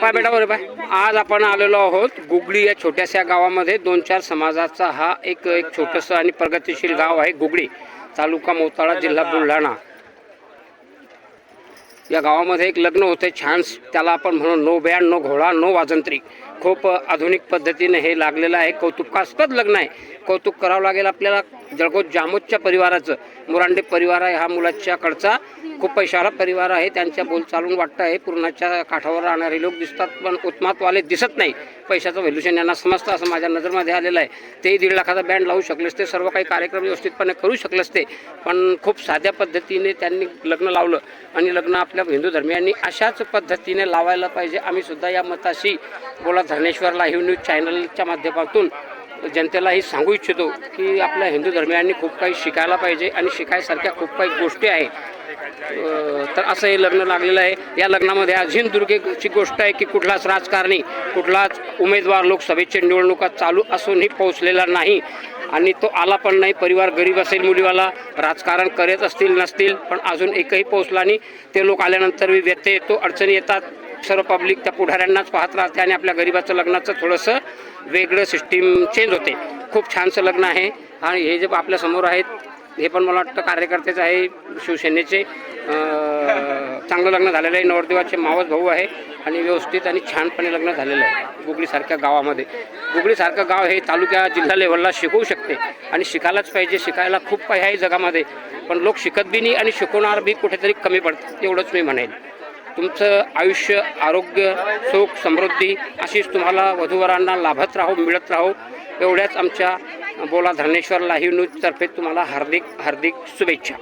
पाय बेटा बरोबर पाय आज आपण आलेलो आहोत गुगडी या छोट्याशा गावामध्ये. दोन चार समाजाचा हा एक एक छोटंसं आणि प्रगतिशील गाव आहे गुगडी तालुका मोताळा जिल्हा बुलढाणा. या गावामध्ये एक लग्न होते छान. त्याला आपण म्हणू नो बँड नो घोडा नो वाजंत्री. खूप आधुनिक पद्धतीने हे लागलेलं आहे. कौतुकास्पद लग्न आहे. कौतुक करावं लागेल आपल्याला जळगाव जामोदच्या परिवाराचं. मुरांडे परिवार आहे हा मुलाच्याकडचा खूप पैशाला परिवार आहे. त्यांच्या बोल चालून वाटतं आहे. पूर्णाच्या काठावर राहणारे लोक दिसतात पण उत्मातवाले दिसत नाही. पैशाचं व्हॅल्युशन यांना समजतं असं माझ्या नजरमध्ये आलेलं आहे. तेही दीड लाखाचा बँड लावू शकले असते सर्व काही कार्यक्रम व्यवस्थितपणे करू शकले असते पण खूप साध्या पद्धतीने त्यांनी लग्न लावलं आणि लग्न आपल्या हिंदू धर्मियांनी अशाच पद्धतीने लावायला पाहिजे. आम्ही सुद्धा या मताशी बोलत धरणेश्वर लाईव्ह न्यूज चॅनलच्या माध्यमातून जनतेलाही सांगू इच्छितो की आपल्या हिंदू धर्मियांनी खूप काही शिकायला पाहिजे आणि शिकायसारख्या खूप काही गोष्टी आहे. तर असं हे लग्न लागलेलं आहे. या लग्नामध्ये अजिन दुर्गेची गोष्ट आहे की कुठलाच राजकारणी कुठलाच उमेदवार लोकसभेच्या निवडणुका चालू असूनही पोहोचलेला नाही. आणि तो आला पण नाही. परिवार गरीब असेल मुलीवाला राजकारण करत असतील नसतील पण अजून एकही पोहोचला नाही. ते लोक आल्यानंतर व्यत्यय येतो अडचणी येतात. सर्व पब्लिक त्या पुढाऱ्यांनाच पाहत राहते आणि आपल्या गरिबाचं लग्नाचं थोडंसं वेगळं सिस्टीम चेंज होते. खूप छानसं लग्न आहे. आणि हे जे आपल्यासमोर आहेत हे पण मला वाटतं कार्यकर्तेच आहे शिवसेनेचे. चांगलं लग्न झालेलं आहे. नवरदेवाचे मावस भाऊ आहे. आणि व्यवस्थित आणि छानपणे लग्न झालेलं आहे. गुगळीसारख्या गावामध्ये. गुगळीसारखं गाव हे तालुक्या जिल्हा लेवलला शिकवू शकते. आणि शिकायलाच पाहिजे. शिकायला खूप काही आहे जगामध्ये. पण लोक शिकत बी नाही आणि शिकवणार बी कुठेतरी कमी पडतात एवढंच मी म्हणेन. तुमचं आयुष्य आरोग्य सुख समृद्धी अशीच तुम्हाला वधूवरांना लाभत राहो मिळत राहो. एवढ्याच आमच्या बोला धरणेश्वर लाईव्ह न्यूजतर्फे तुम्हाला हार्दिक हार्दिक शुभेच्छा.